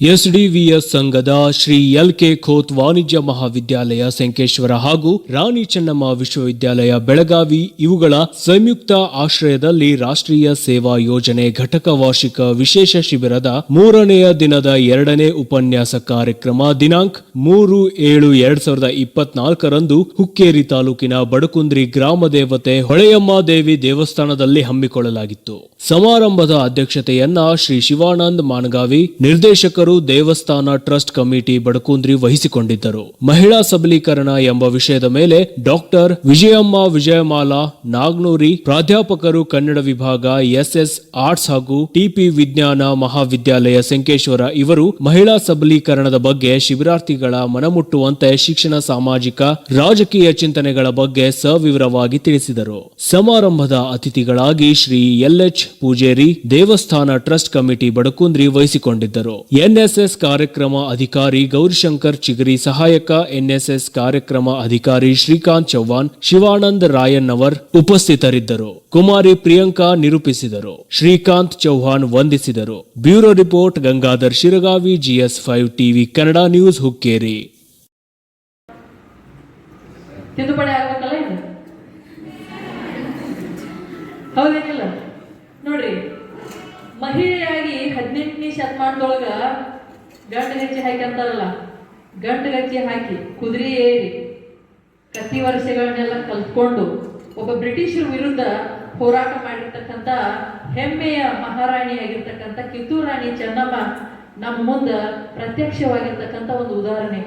ಎಸ್ಡಿವಿಎಸ್ ಸಂಘದ Shri L K Khot ವಾಣಿಜ್ಯ ಮಹಾವಿದ್ಯಾಲಯ ಸಂಕೇಶ್ವರ ಹಾಗೂ ರಾಣಿ ಚೆನ್ನಮ್ಮ ವಿಶ್ವವಿದ್ಯಾಲಯ ಬೆಳಗಾವಿ ಇವುಗಳ ಸಂಯುಕ್ತ ಆಶ್ರಯದಲ್ಲಿ ರಾಷ್ಟ್ರೀಯ ಸೇವಾ ಯೋಜನೆ ಘಟಕ ವಾರ್ಷಿಕ ವಿಶೇಷ ಶಿಬಿರದ ಮೂರನೆಯ ದಿನದ ಎರಡನೇ ಉಪನ್ಯಾಸ ಕಾರ್ಯಕ್ರಮ ದಿನಾಂಕ ಮೂರು ಏಳು ಎರಡ್ ಸಾವಿರದ ಇಪ್ಪತ್ನಾಲ್ಕರಂದು ಹುಕ್ಕೇರಿ ತಾಲೂಕಿನ ಬಡಕುಂದ್ರಿ ಗ್ರಾಮ ದೇವತೆ ಹೊಳೆಯಮ್ಮ ದೇವಿ ದೇವಸ್ಥಾನದಲ್ಲಿ ಹಮ್ಮಿಕೊಳ್ಳಲಾಗಿತ್ತು. ಸಮಾರಂಭದ ಅಧ್ಯಕ್ಷತೆಯನ್ನ ಶ್ರೀ ಶಿವಾನಂದ್ ಮಾನಗಾವಿ ನಿರ್ದೇಶಕರು ದೇವಸ್ಥಾನ ಟ್ರಸ್ಟ್ ಕಮಿಟಿ ಬಡಕುಂದ್ರಿ ವಹಿಸಿಕೊಂಡಿದ್ದರು. ಮಹಿಳಾ ಸಬಲೀಕರಣ ಎಂಬ ವಿಷಯದ ಮೇಲೆ ಡಾಕ್ಟರ್ ವಿಜಯಮ್ಮ ವಿಜಯಮಾಲಾ, ನಾಗ್ನೂರಿ ಪ್ರಾಧ್ಯಾಪಕರು ಕನ್ನಡ ವಿಭಾಗ, ಎಸ್ಎಸ್ ಆರ್ಟ್ಸ್ ಹಾಗೂ ಟಿಪಿ ವಿಜ್ಞಾನ ಮಹಾವಿದ್ಯಾಲಯ ಸಂಕೇಶ್ವರ ಇವರು ಮಹಿಳಾ ಸಬಲೀಕರಣದ ಬಗ್ಗೆ ಶಿಬಿರಾರ್ಥಿಗಳ ಮನಮುಟ್ಟುವಂತೆ ಶಿಕ್ಷಣ, ಸಾಮಾಜಿಕ, ರಾಜಕೀಯ ಚಿಂತನೆಗಳ ಬಗ್ಗೆ ಸವಿವರವಾಗಿ ತಿಳಿಸಿದರು. ಸಮಾರಂಭದ ಅತಿಥಿಗಳಾಗಿ ಶ್ರೀ ಎಲ್ಎಚ್ ಪೂಜೇರಿ ದೇವಸ್ಥಾನ ಟ್ರಸ್ಟ್ ಕಮಿಟಿ ಬಡಕುಂದ್ರಿ ವಹಿಸಿಕೊಂಡಿದ್ದರು. ಎನ್ಎಸ್ಎಸ್ ಕಾರ್ಯಕ್ರಮ ಅಧಿಕಾರಿ ಗೌರಿಶಂಕರ್ ಚಿಗರಿ ಸಹಾಯಕ ಎನ್ಎಸ್ಎಸ್ ಕಾರ್ಯಕ್ರಮ ಅಧಿಕಾರಿ ಶ್ರೀಕಾಂತ್ ಚೌಹಾಣ್ ಶಿವಾನಂದ್ ರಾಯಣ್ಣವರ್ ಉಪಸ್ಥಿತರಿದ್ದರು. ಕುಮಾರಿ ಪ್ರಿಯಾಂಕಾ ನಿರೂಪಿಸಿದರು. ಶ್ರೀಕಾಂತ್ ಚೌಹಾಣ್ ವಂದಿಸಿದರು. Bureau report, Gangadhar Shiragavi, GS five TV Kannada news Hukkeri. ತಿದ್ದುಪಡಿ ಹೌದೇನಿಲ್ಲ? ನೋಡ್ರಿ ಮಹಿಳೆ ಶತಮಾನದೊಳಗ ಗಂಟು ಗಚ್ಚಿ ಹಾಕಿ ಅಂತಾರಲ್ಲ, ಗಂಟು ಗಚ್ಚಿ ಹಾಕಿ ಕುದುರೆ ಏರಿ ಕತ್ತಿ ವರ್ಷಗಳನ್ನೆಲ್ಲ ಕಲ್ತ್ಕೊಂಡು ಒಬ್ಬ ಬ್ರಿಟಿಷರ ವಿರುದ್ಧ ಹೋರಾಟ ಮಾಡಿರ್ತಕ್ಕಂಥ ಹೆಮ್ಮೆಯ ಮಹಾರಾಣಿಯಾಗಿರ್ತಕ್ಕಂಥ ಕಿತ್ತೂರು ರಾಣಿ ಚೆನ್ನಮ್ಮ ನಮ್ಮ ಮುಂದೆ ಪ್ರತ್ಯಕ್ಷವಾಗಿರ್ತಕ್ಕಂಥ ಒಂದು ಉದಾಹರಣೆ.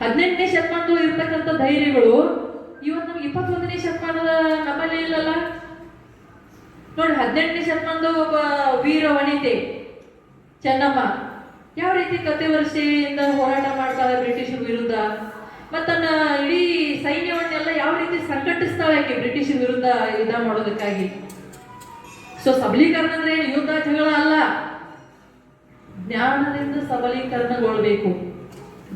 ಹದಿನೆಂಟನೇ ಶತಮಾನದಲ್ಲಿ ಇರ್ತಕ್ಕಂಥ ಧೈರ್ಯಗಳು, ಇವತ್ತು ನಮ್ಗೆ ಇಪ್ಪತ್ತೊಂದನೇ ಶತಮಾನದ ನಮ್ಮಲ್ಲಿ ಇಲ್ಲಲ್ಲ? ನೋಡಿ, ಹದಿನೆಂಟನೇ ಶತಮಾನದ ಒಬ್ಬ ವೀರ ವನಿತೆ ಚೆನ್ನಮ್ಮ, ಯಾವ ರೀತಿ ಕತೆ ವರ್ಷೆಯಿಂದ ಹೋರಾಟ ಮಾಡ್ತಾಳೆ ಬ್ರಿಟಿಷರ ವಿರುದ್ಧ? ಮತ್ತ ತನ್ನ ಇಡೀ ಸೈನ್ಯವನ್ನೆಲ್ಲ ಯಾವ ರೀತಿ ಸಂಕಟಿಸ್ತಾಳೆ ಯಾಕೆ ಬ್ರಿಟಿಷರ ವಿರುದ್ಧ ಯುದ್ಧ ಮಾಡೋದಕ್ಕಾಗಿ? ಸೊ ಸಬಲೀಕರಣ ಅಂದ್ರೆ ಯುದ್ಧ ಜಗಳ ಅಲ್ಲ. ಜ್ಞಾನದಿಂದ ಸಬಲೀಕರಣಗೊಳ್ಬೇಕು.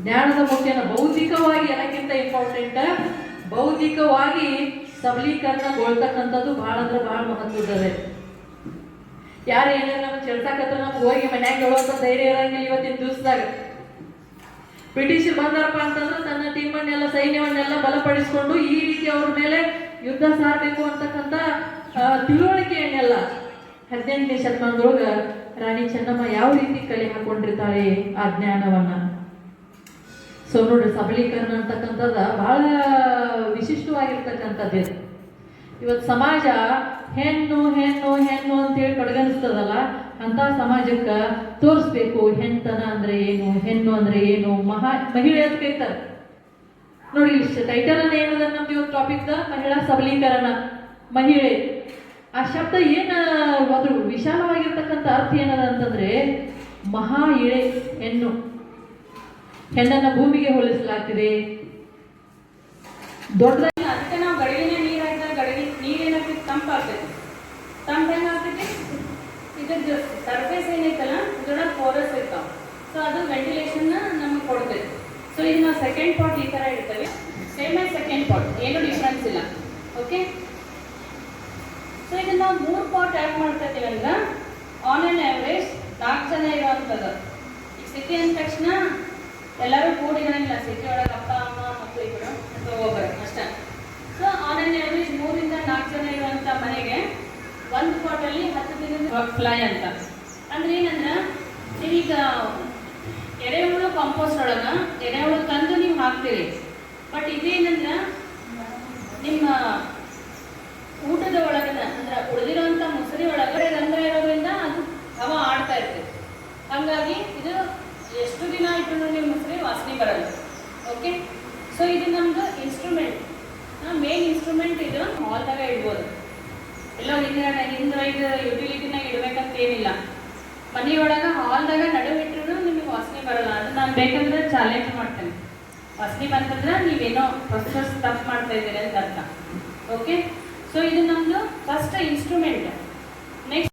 ಜ್ಞಾನದ ಮುಖ್ಯನ ಬೌದ್ಧಿಕವಾಗಿ ಎಲ್ಲಕ್ಕಿಂತ ಇಂಪಾರ್ಟೆಂಟ್ ಬೌದ್ಧಿಕವಾಗಿ ಸಬಲೀಕರಣಗೊಳ್ತಕ್ಕಂಥದ್ದು ಬಹಳ ಅಂದ್ರೆ ಬಹಳ ಮಹತ್ವದದೆ ಯಾರು ಏನಾರ ನಮ್ಗೆ ಚೆಲ್ಸಾಕತ್ರ ನಮ್ಗೆ ಹೋಗಿ ಮನ್ಯಾಗ ಹೇಳುವಂತ ಧೈರ್ಯ ಇರಂಗಿಲ್ಲ ಇವತ್ತಿನ ದಿವಸದಾಗ. ಬ್ರಿಟಿಷರು ಬಂದಾರಪ್ಪ ಅಂತಂದ್ರೆ ತನ್ನ ಟೀಮನ್ನೆಲ್ಲ, ಸೈನ್ಯವನ್ನೆಲ್ಲ ಬಲಪಡಿಸಿಕೊಂಡು ಈ ರೀತಿ ಅವ್ರ ಮೇಲೆ ಯುದ್ಧ ಸಾರಬೇಕು ಅಂತಕ್ಕಂಥ ತಿಳುವಳಿಕೆಯನ್ನೆಲ್ಲ ಹದಿನೆಂಟನೇ ಶತಮಾನದೊಳಗ ರಾಣಿ ಚೆನ್ನಮ್ಮ ಯಾವ ರೀತಿ ಕಲೆ ಹಾಕೊಂಡಿರ್ತಾಳೆ ಆ ಜ್ಞಾನವನ್ನ? ಸೊ ನೋಡ್ರಿ ಸಬಲೀಕರಣ ಅಂತಕ್ಕಂಥದ್ದು ಬಹಳ ವಿಶಿಷ್ಟವಾಗಿರ್ತಕ್ಕಂಥದ್ದು. ಇವತ್ತು ಸಮಾಜ ಹೆಣ್ಣು ಹೆಣ್ಣು ಹೆಣ್ಣು ಅಂತೇಳಿ ಕಡೆಗಣಿಸ್ತದಲ್ಲ ಅಂತ ಸಮಾಜಕ್ಕೆ ತೋರಿಸ್ಬೇಕು ಹೆಣ್ತನ ಅಂದ್ರೆ ಏನು, ಹೆಣ್ಣು ಅಂದ್ರೆ ಏನು, ಮಹಾ, ಮಹಿಳೆ ಅಂತ ಕರೀತಾರೆ ನೋಡಿ ಟೈಟಲ್ ಅನ್ನ ಏನದ ನಮ್ದು ಇವತ್ತು ಟಾಪಿಕ್ ಮಹಿಳಾ ಸಬಲೀಕರಣ, ಮಹಿಳೆ. ಆ ಶಬ್ದ ಏನ ಅದ್ರ ವಿಶಾಲವಾಗಿರ್ತಕ್ಕಂಥ ಅರ್ಥ ಏನದ ಅಂತಂದ್ರೆ, ಮಹಾ ಇಳೆ ಹೆಣ್ಣು. ಹೆಣ್ಣನ್ನ ಭೂಮಿಗೆ ಹೋಲಿಸಲಾಗ್ತಿದೆ. ದೊಡ್ಡದಾಗಿ ಅದಕ್ಕೆ ನಾವು ತಂಪಾಗ್ತೈತಿ ತಂಪು ಹೆಂಗಾಗ್ತೈತಿ ಇದ್ರ ಸರ್ಫೇಸ್ ಏನೈತಲ್ಲ ಇದ್ರೊಳಗೆ ಪೋರಸ್ ಇರ್ತಾವ. ಸೊ ಅದು ವೆಂಟಿಲೇಷನ್ ನಮಗೆ ಕೊಡ್ತೈತಿ. ಸೊ ಇದು ನಾವು ಸೆಕೆಂಡ್ ಪಾಟ್ ಈ ತರ ಇಡ್ತೇವೆ. ಸೇಮ್ ಆಗಿ ಸೆಕೆಂಡ್ ಪಾಟ್ ಏನು ಡಿಫ್ರೆನ್ಸ್ ಇಲ್ಲ. ಓಕೆ ಸೊ ಇದನ್ನ ನಾವು ಮೂರು ಪಾಟ್ ಯಾಕೆ ಮಾಡ್ತಾ ಅಂದ್ರೆ ಆನ್ ಆನ್ ಆವ್ರೇಜ್ ನಾಲ್ಕು ಜನ ಇರುವಂಥದ್ದು ಈಗ ಸಿಟಿ ಅಂದ ತಕ್ಷಣ ಎಲ್ಲರೂ ಕೂಡಿರಂಗಿಲ್ಲ ಸಿಟಿ ಒಳಗೆ ಅಪ್ಪ, ಅಮ್ಮ ಮಕ್ಕಳು ಇಬ್ಬರು ಅಥವಾ ಒಬ್ಬರು ಅಷ್ಟೇ. ಸೊ ಆನ್ ಆನ್ ಮೂರಿಂದ ನಾಲ್ಕು ಜನ ಇರುವಂಥ ಮನೆಗೆ ಒಂದು ಪಾಟಲ್ಲಿ ಹತ್ತು ದಿನದ ಫ್ಲೈ ಅಂತ. ಅಂದ್ರೆ ಏನಂದ್ರೆ, ಈಗ ಎರೆಹುಳು ಕಾಂಪೋಸ್ಟ್ ಒಳಗೆ ಎರೆಹುಳು ತಂದು ನೀವು ಹಾಕ್ತೀರಿ. ಬಟ್ ಇದೇನಂದ್ರೆ, ನಿಮ್ಮ ಊಟದ ಒಳಗನ, ಅಂದ್ರೆ ಉಳಿದಿರುವಂತ ಮುಸರಿ ಒಳಗಡೆ ರಂಧ್ರ ಇರೋದ್ರಿಂದ ಅದು ಹವ ಆಡ್ತಾ ಇರ್ತದೆ ಹಾಗಾಗಿ ಇದು ಎಷ್ಟು ದಿನ ಇಟ್ಟು ನಿಮ್ಮ ಮುಸರಿ ವಾಸನೆ ಬರಲ್ಲ. ಓಕೆ ಸೊ ಇದು ನಮ್ದು ಇನ್ಸ್ಟ್ರೂಮೆಂಟ್ ಮೇನ್ ಇನ್ಸ್ಟ್ರೂಮೆಂಟ್ ಇದು ಹಾಲ್ದಾಗ ಇಡ್ಬೋದು. ಎಲ್ಲ ಹಿಂದಿನ ಹಿಂದ್ರ ಇದು ಯುಟಿಲಿಟಿನಾಗ ಇಡ್ಬೇಕಂತ ಏನಿಲ್ಲ. ಮನೆಯೊಳಗೆ ಹಾಲ್ದಾಗ ನಡುವಿಟ್ರು ನಿಮಗೆ ವಾಸನೆ ಬರಲ್ಲ. ಅದು ನಾನು ಬೇಕಂದ್ರೆ ಚಾಲೆಂಜ್ ಮಾಡ್ತೇನೆ. ವಾಸನೆ ಬಂತಂದ್ರೆ ನೀವೇನೋ ಪ್ರೊಸೆಸ್ ತಪ್ಪು ಮಾಡ್ತಾ ಇದ್ದೀರಿ ಅಂತ ಅರ್ಥ. ಓಕೆ ಸೊ ಇದು ನಮ್ಮದು ಫಸ್ಟ್ ಇನ್ಸ್ಟ್ರೂಮೆಂಟ್ ನೆಕ್ಸ್ಟ್